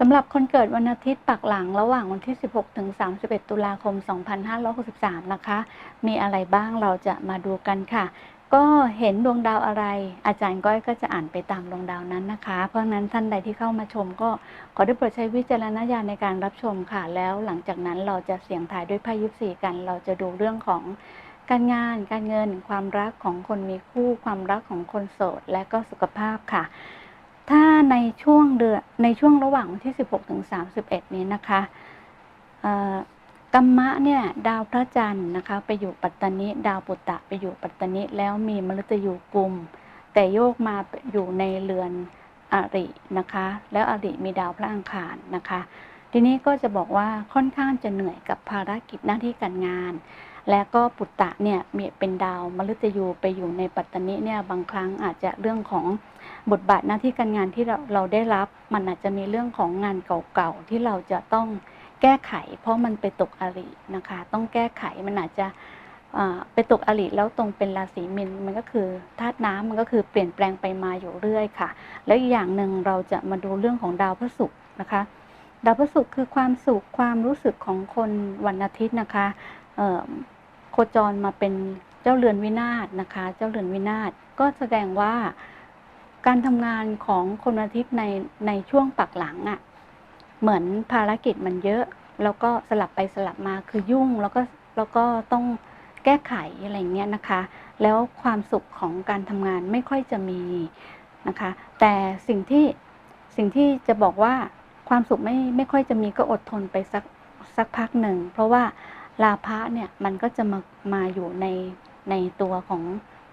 สำหรับคนเกิดวันอาทิตย์ปักหลังระหว่างวันที่ 16 ถึง 31 ตุลาคม 2563 นะคะ มีอะไรบ้างเราจะมาดูกันค่ะ ก็เห็นดวงดาวอะไร อาจารย์ก้อยก็จะอ่านไปตามดวงดาวนั้นนะคะ เพราะนั้นท่านใดที่เข้ามาชมก็ขอได้โปรดใช้วิจารณญาณในการรับชมค่ะ แล้วหลังจากนั้นเราจะเสี่ยงทายด้วยไพ่ยิปซีกัน เราจะดูเรื่องของการงานการเงิน ความรักของคนมีคู่ ความรักของคนโสด และก็สุขภาพค่ะ ถ้าในช่วงเดือนในช่วงระหว่างวันที่ 16ถึง31 นี้นะคะกัมมะเนี่ยดาวพระจันทร์นะคะไปอยู่ปัตตานิดาวปุตตะไปอยู่ปัตตานิแล้วมีมฤตยูกุม แต่โยกมาอยู่ในเรือนอรินะคะ แล้วอริมีดาวพระอังคารนะคะ ทีนี้ก็จะบอกว่าค่อนข้างจะเหนื่อยกับภารกิจหน้าที่การงาน และก็ปุตตะเนี่ยมีเป็นดาวมฤตยูไปอยู่ในปัตตานิเนี่ยบางครั้งอาจจะเรื่องของบทบาทหน้าที่การงานที่เราเราได้รับ มันอาจจะมีเรื่องของงานเก่าๆที่เราจะต้องแก้ไข เพราะมันไปตกอรินะคะ ต้องแก้ไขมันอาจจะไปตกอริแล้วตรงเป็นราศีมินมันก็คือธาตุน้ำมันก็คือเปลี่ยนแปลงไปมาอยู่เรื่อยค่ะ แล้วอีกอย่างหนึ่งเราจะมาดูเรื่องของดาวพระศุกร์นะคะ ดาวพระศุกร์คือความสุขความรู้สึกของคนวันอาทิตย์นะคะ คจรมาเป็นเจ้าเรือนวินาศนะคะ เจ้าเรือนวินาศก็แสดงว่าการทำงานของคนอาทิตย์ในในช่วงปักหลังอะ่ะเหมือนภารกิจมันเยอะ แล้วก็สลับไปสลับมาคือยุ่งแล้วก็แล้วก็ต้องแก้ไขอะไรเงี้ยนะคะ แล้วความสุขของการทำงานไม่ค่อยจะมีนะคะ แต่สิ่งที่สิ่งที่จะบอกว่าความสุขไม่ไม่ค่อยจะมีก็อดทนไปสักสักพักหนึ่ง เพราะว่า ลาภะเนี่ยมันก็จะมามาอยู่ในในตัวของ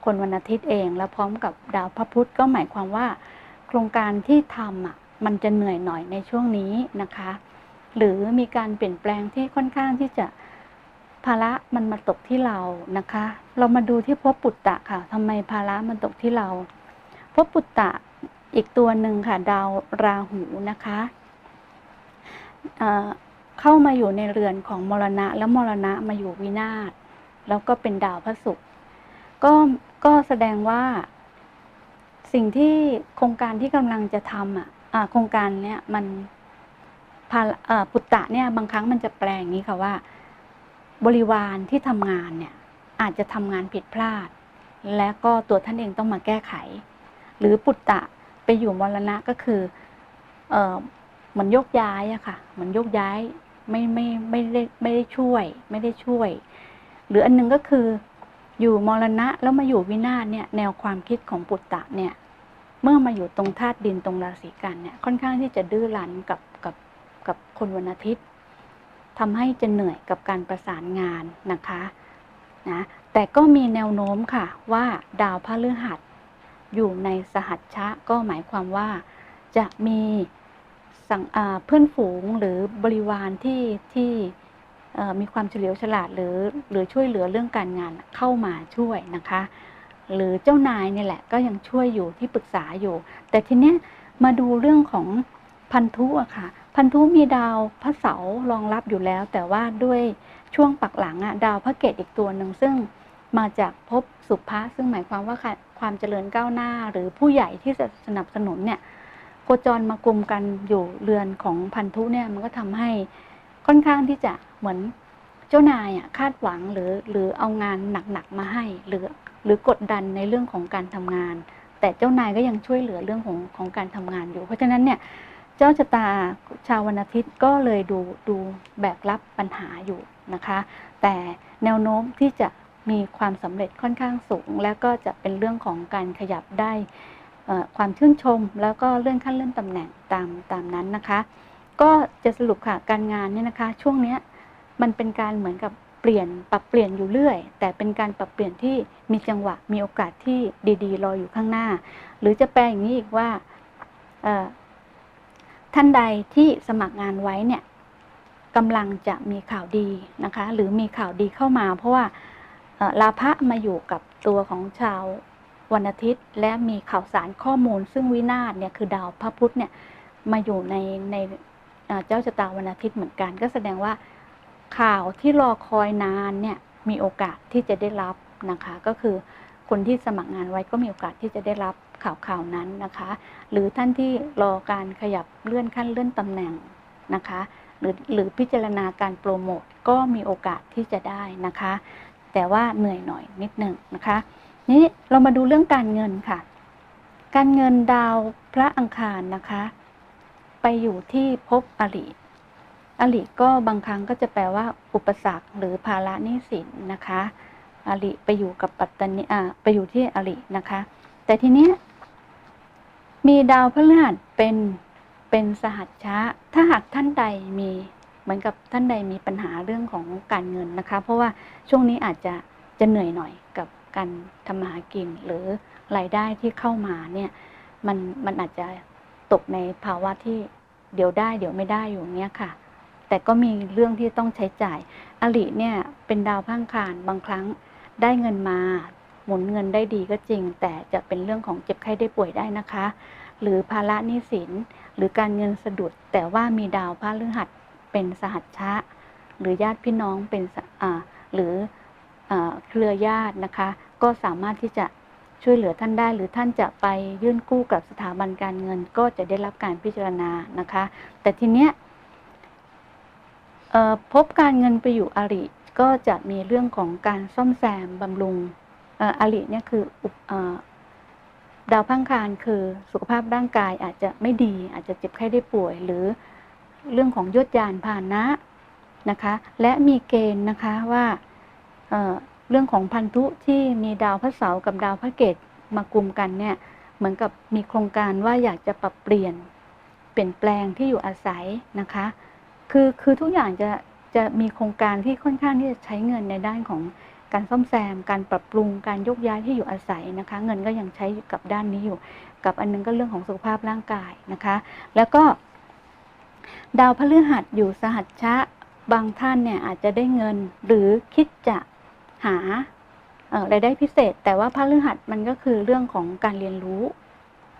คนวันอาทิตย์เอง แล้วพร้อมกับดาวพระพุธก็หมายความว่า โครงการที่ทำอะมันจะเหนื่อยหน่อยในช่วงนี้นะคะ หรือมีการเปลี่ยนแปลงที่ค่อนข้างที่จะภาระมันมาตกที่เรานะคะ เรามาดูที่ภพปุตตะค่ะทำไมภาระมันตกที่เราภพปุตตะอีกตัวหนึ่งค่ะ ดาวราหูนะคะ เข้ามาอยู่ในเรือนของมรณะ แล้วมรณะมาอยู่วินาศแล้วก็เป็นดาวพระศุกร์ก็ก็แสดงว่า สิ่งที่โครงการที่กำลังจะทำอะโครงการเนี้ยมันภาปุตตะเนี่ยบางครั้งมันจะแปลงนี้ค่ะว่า บริวารที่ทำงานเนี่ยอาจจะทำงานผิดพลาด และก็ตัวท่านเองต้องมาแก้ไข หรือปุตตะไปอยู่มรณะก็คือเออเหมือนยกย้ายอะค่ะ เหมือนยกย้าย ไม่ไม่ไม่ได้ไม่ได้ช่วย ไม่ได้ช่วย หรืออันหนึงก็คืออยู่มรณะแล้วมาอยู่วินาศเนี่ยแนวความคิดของปุตตะเนี่ยเมื่อมาอยู่ตรงธาตุดินตรงราศีกันเนี่ยค่อนข้างที่จะดื้อรั้นกับกับกับคนวันอาทิตย์ทำให้จะเหนื่อยกับการประสานงานนะคะนะแต่ก็มีแนวโน้มค่ะว่าดาวพฤหัสอยู่ในสหัชชะก็หมายความว่าจะมี สังเพื่อนฝูงหรือบริวารที่ที่มีความเฉลียวฉลาดหรือหรือช่วยเหลือเรื่องการงานเข้ามาช่วยนะคะ หรือเจ้านายนี่แหละก็ยังช่วยอยู่ที่ปรึกษาอยู่ แต่ทีเนี้ยมาดูเรื่องของพันธุอะค่ะ พันธุมีดาวพระเสารองรับอยู่แล้ว แต่ว่าด้วยช่วงปักหลังอะดาวพระเกตอีกตัวหนึ่งซึ่งมาจากภพสุภะซึ่งหมายความว่าค่ะความเจริญก้าวหน้า หรือผู้ใหญ่ที่จะสนับสนุนเนี่ย โคจรมากลุ่มกันอยู่เรือนของพันธุเนี่ยมันก็ทำให้ค่อนข้างที่จะเหมือนเจ้านายอะคาดหวังหรือหรือเอางานหนักๆมาให้ หรือหรือกดดันในเรื่องของการทำงาน แต่เจ้านายก็ยังช่วยเหลือเรื่องของของการทำงานอยู่ เพราะฉะนั้นเนี่ยเจ้าชะตาชาววันอาทิตย์ก็เลยดูดูแบกรับปัญหาอยู่นะคะ แต่แนวโน้มที่จะมีความสำเร็จค่อนข้างสูง และก็จะเป็นเรื่องของการขยับได้ ความชื่นชม แล้วก็เลื่อนขั้นเลื่อนตำแหน่งตามตามนั้นนะคะ ก็จะสรุปค่ะการงานเนี่ยนะคะ ช่วงนี้มันเป็นการเหมือนกับเปลี่ยนปรับเปลี่ยนอยู่เรื่อย แต่เป็นการปรับเปลี่ยนที่มีจังหวะมีโอกาสที่ดีๆ รออยู่ข้างหน้า หรือจะแปลอย่างนี้อีกว่าท่านใดที่สมัครงานไว้เนี่ยกำลังจะมีข่าวดีนะคะ หรือมีข่าวดีเข้ามา เพราะว่าลาภะมาอยู่กับตัวของชาว วันอาทิตย์ และมีข่าวสารข้อมูล ซึ่งวินาศเนี่ยคือดาวพระพุธเนี่ยมาอยู่ในในเอ่อเจ้าชะตาวันอาทิตย์เหมือนกัน ก็แสดงว่าข่าวที่รอคอยนานเนี่ยมีโอกาสที่จะได้รับนะคะ ก็คือคนที่สมัครงานไว้ก็มีโอกาสที่จะได้รับข่าวข่าวนั้นนะคะ หรือท่านที่รอการขยับเลื่อนขั้นเลื่อนตำแหน่งนะคะ หรือหรือพิจารณาการโปรโมทก็มีโอกาสที่จะได้นะคะ แต่ว่าเหนื่อยหน่อยนิดหนึ่งนะคะ นี้เรามาดูเรื่องการเงินค่ะ การเงินดาวพระอังคารนะคะ ไปอยู่ที่ภพอริอริก็บางครั้งก็จะแปลว่า อุปสรรคหรือภาระหนี้สินนะคะอริไปอยู่กับปัตตานีอ่าไปอยู่ที่อรินะคะ แต่ทีเนี้ยมีดาวพฤหัสเป็นเป็นสหัชชะ ถ้าหากท่านใดมีเหมือนกับท่านใดมีปัญหาเรื่องของการเงินนะคะ เพราะว่าช่วงนี้อาจจะจะเหนื่อยหน่อยกับ การทำมาหากินหรือรายได้ที่เข้ามาเนี่ยมันมันอาจจะตกในภาวะที่เดี๋ยวได้เดี๋ยวไม่ได้อยู่เนี้ยค่ะ แต่ก็มีเรื่องที่ต้องใช้จ่าย อลิเนี่ยเป็นดาวพังคารบางครั้งได้เงินมาหมุนเงินได้ดีก็จริง แต่จะเป็นเรื่องของเจ็บไข้ได้ป่วยได้นะคะ หรือภาระหนี้สินหรือการเงินสะดุด แต่ว่ามีดาวพระฤหัสเป็นสหัชชะ หรือญาติพี่น้องเป็นอ่าหรือ เครือญาตินะคะ ก็สามารถที่จะช่วยเหลือท่านได้ หรือท่านจะไปยื่นกู้กับสถาบันการเงิน ก็จะได้รับการพิจารณานะคะ แต่ทีเนี้ยพบการเงินไปอยู่อริก็จะมีเรื่องของการซ่อมแซมบำรุงออริเนี่ยคืออดาวพังคารคือสุขภาพร่างกายอาจจะไม่ดี อาจจะเจ็บไข้ได้ป่วย หรือเรื่องของยวดยานพาหนะนะคะ และมีเกณฑ์นะคะว่า เรื่องของพันธุที่มีดาวพระเสาร์กับดาวพระเกตมากลุ่มกันเนี่ยเหมือนกับมีโครงการว่าอยากจะปรับเปลี่ยนเปลี่ยนแปลงที่อยู่อาศัยนะคะ คือคือทุกอย่างจะจะมีโครงการที่ค่อนข้างที่จะใช้เงินในด้านของการซ่อมแซม การปรับปรุงการยกย้ายที่อยู่อาศัยนะคะ เงินก็ยังใช้กับด้านนี้อยู่ กับอันนึงก็เรื่องของสุขภาพร่างกายนะคะ แล้วก็ ดาวพฤหัสอยู่สหัชชะบางท่านเนี่ยอาจจะได้เงินหรือคิดจะ หาเรายได้พิเศษ แต่ว่าพฤหัสมันก็คือเรื่องของการเรียนรู้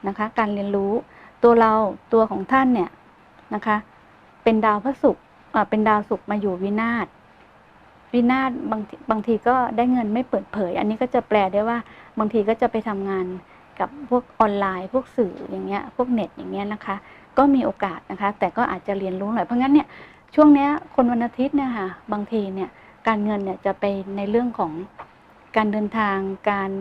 นะคะ การเรียนรู้ตัวเราตัวของท่านเนี่ยนะคะ เป็นดาวพระศุกร์เป็นดาวศุกร์มาอยู่วินาศวินาศบางบางทีก็ได้เงินไม่เปิดเผย อันนี้ก็จะแปลได้ว่าบางทีก็จะไปทำงานกับพวกออนไลน์ พวกสื่ออย่างเงี้ย พวกเน็ตอย่างเงี้ยนะคะ ก็มีโอกาสนะคะ แต่ก็อาจจะเรียนรู้หน่อยเพราะงั้นเนี่ยช่วงเนี้ยคนวันอาทิตย์เนี่ยค่ะบางทีเนี่ย การเงินเนี่ยจะไปในเรื่องของการเดินทางการ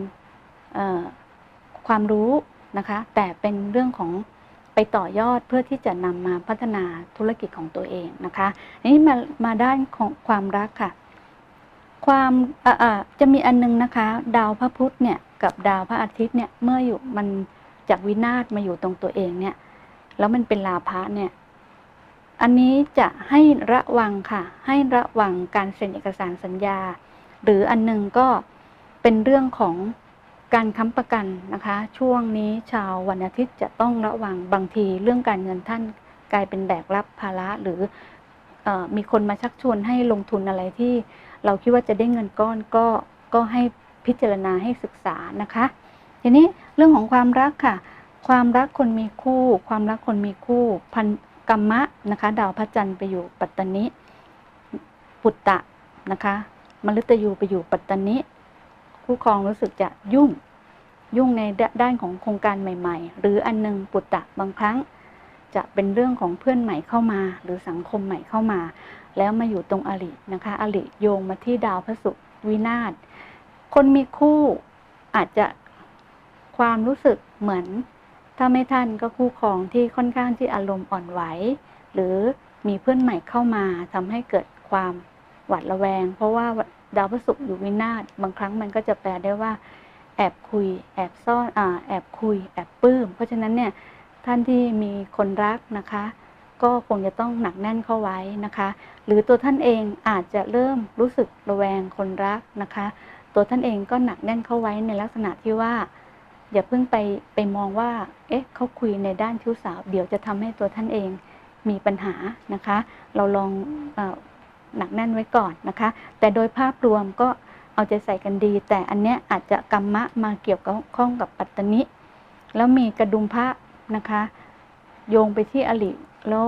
ความรู้นะคะ แต่เป็นเรื่องของไปต่อยอดเพื่อที่จะนำมาพัฒนาธุรกิจของตัวเองนะคะนี้มามาด้านของความรักค่ะ ความจะมีอันนึงนะคะ ดาวพระพุธเนี่ยกับดาวพระอาทิตย์เนี่ยเมื่ออยู่มันจากวินาศมาอยู่ตรงตัวเองเนี่ย แล้วมันเป็นลาภะเนี่ย อันนี้จะให้ระวังค่ะ ให้ระวังการเซ็นเอกสารสัญญา หรืออันหนึงก็เป็นเรื่องของการค้ำประกันนะคะ ช่วงนี้ชาววันอาทิตย์จะต้องระวังบางทีเรื่องการเงินท่านกลายเป็นแบกรับภาระหรือเออมีคนมาชักชวนให้ลงทุนอะไรที่เราคิดว่าจะได้เงินก้อนก็ก็ให้พิจารณาให้ศึกษานะคะ ทีนี้เรื่องของความรักค่ะ ความรักคนมีคู่ ความรักคนมีคู่พัน กรรมะนะคะดาวพระจันทร์ไปอยู่ปัตตานิปุตตะนะคะมฤตยูไปอยู่ปัตตานิคู่ครองรู้สึกจะยุ่งยุ่งในด้านของโครงการใหม่ ๆ หรืออันหนึงปุตตะบางครั้ง จะเป็นเรื่องของเพื่อนใหม่เข้ามา หรือสังคมใหม่เข้ามา แล้วมาอยู่ตรงอรินะคะ อริโยงมาที่ดาวพระศุกร์วินาศคนมีคู่อาจจะความรู้สึกเหมือน ถ้าไม่ท่านก็คู่ครองที่ค่อนข้างที่อารมณ์อ่อนไหว หรือมีเพื่อนใหม่เข้ามาทำให้เกิดความหวาดระแวง เพราะว่าดาวพฤศุกร์อยู่วินาศบางครั้งมันก็จะแปลได้ว่า แอบคุย แอบซ่อนอ่าแอบคุย แอบปลื้ม เพราะฉะนั้นเนี่ยท่านที่มีคนรักนะคะ ก็คงจะต้องหนักแน่นเข้าไว้นะคะ หรือตัวท่านเองอาจจะเริ่มรู้สึกระแวงคนรักนะคะ ตัวท่านเองก็หนักแน่นเข้าไว้ในลักษณะที่ว่า อย่าเพิ่งไปไปมองว่า เอ๊ะเขาคุยในด้านชู้สาว เดี๋ยวจะทำให้ตัวท่านเองมีปัญหานะคะ เราลองอหนักแน่นไว้ก่อนนะคะ แต่โดยภาพรวมก็เอาใจใส่กันดี แต่อันเนี้ยอาจจะกรรมะมาเกี่ยวกับข้องกับปัตตนิแล้วมีกระดุมพระนะคะ โยงไปที่อลิแล้ว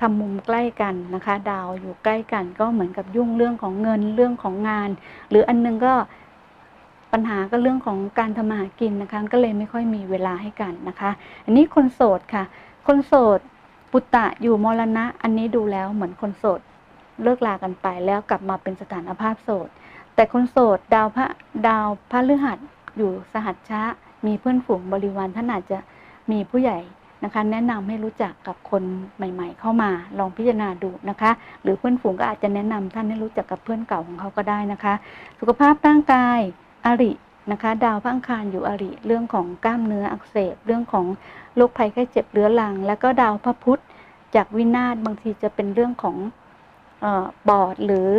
ทำมุมใกล้กันนะคะ ดาวอยู่ใกล้กันก็เหมือนกับยุ่งเรื่องของเงินเรื่องของงาน หรืออันนึงก็ ปัญหาก็เรื่องของการทำมาหากินนะคะ ก็เลยไม่ค่อยมีเวลาให้กันนะคะ อันนี้คนโสดค่ะ คนโสดปุตตะอยู่มรณะ อันนี้ดูแล้วเหมือนคนโสดเลิกลากันไปแล้วกลับมาเป็นสถานภาพโสด แต่คนโสดดาวพระดาวพระฤหัสอยู่สหัชชะ มีเพื่อนฝูงบริวารท่านอาจจะมีผู้ใหญ่นะคะ แนะนำให้รู้จักกับคนใหม่ ๆ เข้ามาลองพิจารณาดูนะคะ หรือเพื่อนฝูงก็อาจจะแนะนำท่านให้รู้จักกับเพื่อนเก่าของเขาก็ได้นะคะ สุขภาพร่างกาย อรินะคะ ดาวพังคารอยู่อริ เรื่องของกล้ามเนื้ออักเสบ เรื่องของโรคภัยไข้เจ็บเรื้อรัง แล้วก็ดาวพระพุธจากวินาศบางทีจะเป็นเรื่องของเออปอดหรือ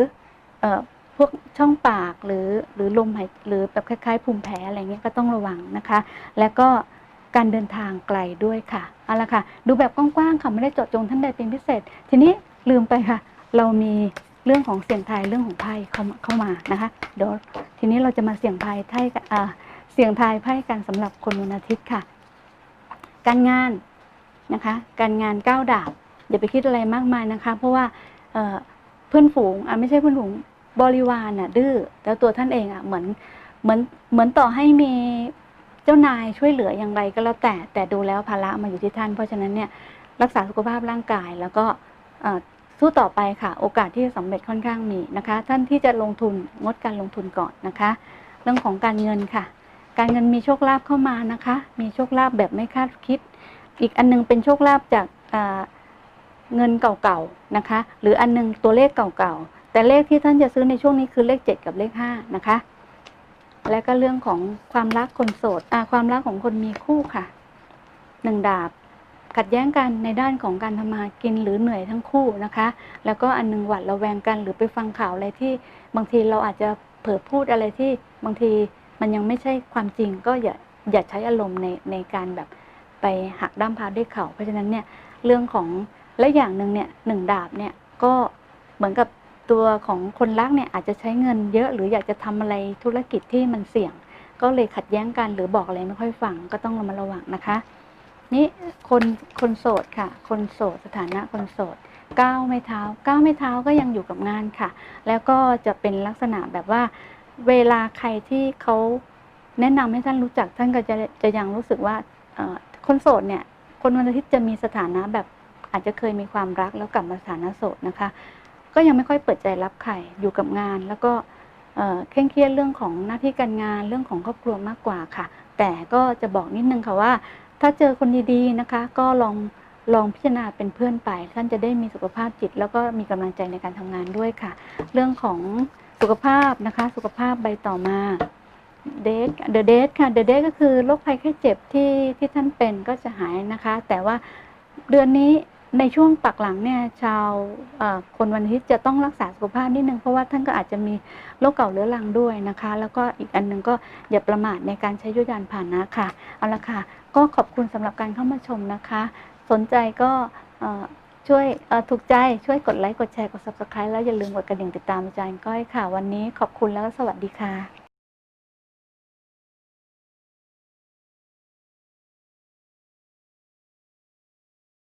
เออพวกช่องปากหรือหรือลมหายหรือแบบคล้ายๆ ภูมิแพ้อะไรเงี้ยก็ต้องระวังนะคะ แล้วก็การเดินทางไกลด้วยค่ะเอาละค่ะ ดูแบบกว้างๆค่ะไม่ได้เจาะจงท่านใดเป็นพิเศษ ทีนี้ลืมไปค่ะ เรามี เรื่องของเสียงไทยเรื่องของไพ่เข้ามาเข้ามานะคะเดี๋ยวทีนี้เราจะมาเสียงไทยไพ่เสียงทยไพ่กันสำหรับคนวันอาทิตย์ค่ะ การงานนะคะ การงานก้าวดาบอย่าไปคิดอะไรมากมายนะคะ เพราะว่าเพื่อนฝูงอะไม่ใช่เพื่อนฝูงบริวารน่ะ ดื้อแล้วตัวท่านเองอะเหมือนเหมือนเหมือนต่อให้มีเจ้านายช่วยเหลืออย่างไรก็แล้วแต่แต่ดูแล้วภาระมาอยู่ที่ท่าน เพราะฉะนั้นเนี่ยรักษาสุขภาพร่างกายแล้วก็ สู้ต่อไปค่ะ โอกาสที่จะสำเร็จค่อนข้างมีนะคะ ท่านที่จะลงทุนงดการลงทุนก่อนนะคะ เรื่องของการเงินค่ะ การเงินมีโชคลาภเข้ามานะคะ มีโชคลาภแบบไม่คาดคิด อีกอันหนึงเป็นโชคลาภจากเงินเก่าๆนะคะ หรืออันหนึงตัวเลขเก่าๆแต่เลขที่ท่านจะซื้อในช่วงนี้คือเลข 7 กับเลข5นะคะ และก็เรื่องของความรักคนโสดความรักของคนมีคู่ค่ะหนึ่งดาบ ขัดแย้งกันในด้านของการทำมากินหรือเหนื่อยทั้งคู่นะคะ แล้วก็อันหนึงหวัดระแวงกันหรือไปฟังข่าวอะไรที่บางทีเราอาจจะเผลอพูดอะไรที่บางทีมันยังไม่ใช่ความจริงก็อย่าอย่าใช้อารมณ์ในในการแบบไปหักด้ามพาวด้วยเข่าเพราะฉะนั้นเนี่ยเรื่องของและอย่างหนึ่งเนี่ยหนึ่งดาบเนี่ยก็เหมือนกับตัวของคนรักเนี่ยอาจจะใช้เงินเยอะ หรืออยากจะทำอะไรธุรกิจที่มันเสี่ยง ก็เลยขัดแย้งกันหรือบอกอะไรไม่ค่อยฟังก็ต้องระมัดระวังนะคะ นี่คนคนโสดค่ะ คนโสดสถานะคนโสดก้าวไม่เท้าก้าวไม่เท้าก็ยังอยู่กับงานค่ะ แล้วก็จะเป็นลักษณะแบบว่า เวลาใครที่เขาแนะนำให้ท่านรู้จักท่านก็จะจะยังรู้สึกว่าคนโสดเนี่ย คนวันอาทิตย์จะมีสถานะแบบอาจจะเคยมีความรักแล้วกลับมาสถานะโสดนะคะ ก็ยังไม่ค่อยเปิดใจรับใครอยู่กับงาน แล้วก็เคร่งเครียดเรื่องของหน้าที่การงานเรื่องของครอบครัวมากกว่าค่ะ แต่ก็จะบอกนิดนึงค่ะว่า ถ้าเจอคนดีๆนะคะ ก็ลองลองพิจารณาเป็นเพื่อนไปท่านจะได้มีสุขภาพจิต แล้วก็มีกำลังใจในการทำงานด้วยค่ะ เรื่องของสุขภาพนะคะ สุขภาพใบต่อมาเดทเดอะเดทค่ะเดอะเดทก็คือโรคภัยไข้เจ็บที่ที่ท่านเป็นก็จะหายนะคะ แต่ว่าเดือนนี้ ในช่วงปักหลังเนี่ยชาวคนวันอาทิตย์จะต้องรักษาสุขภาพนิดนึงเพราะว่าท่านก็อาจจะมีโรคเก่าเรื้อรังด้วยนะคะ แล้วก็อีกอันหนึงก็อย่าประมาทในการใช้ยุยานผ่านนะค่ะเอาละค่ะ ก็ขอบคุณสำหรับการเข้ามาชมนะคะ สนใจก็ช่วยถูกใจช่วยกดไลค์กดแชร์กด subscribe แล้วอย่าลืมกดกระดิ่งติดตามอาจารย์ก้อยค่ะ วันนี้ขอบคุณแล้วก็สวัสดีค่ะ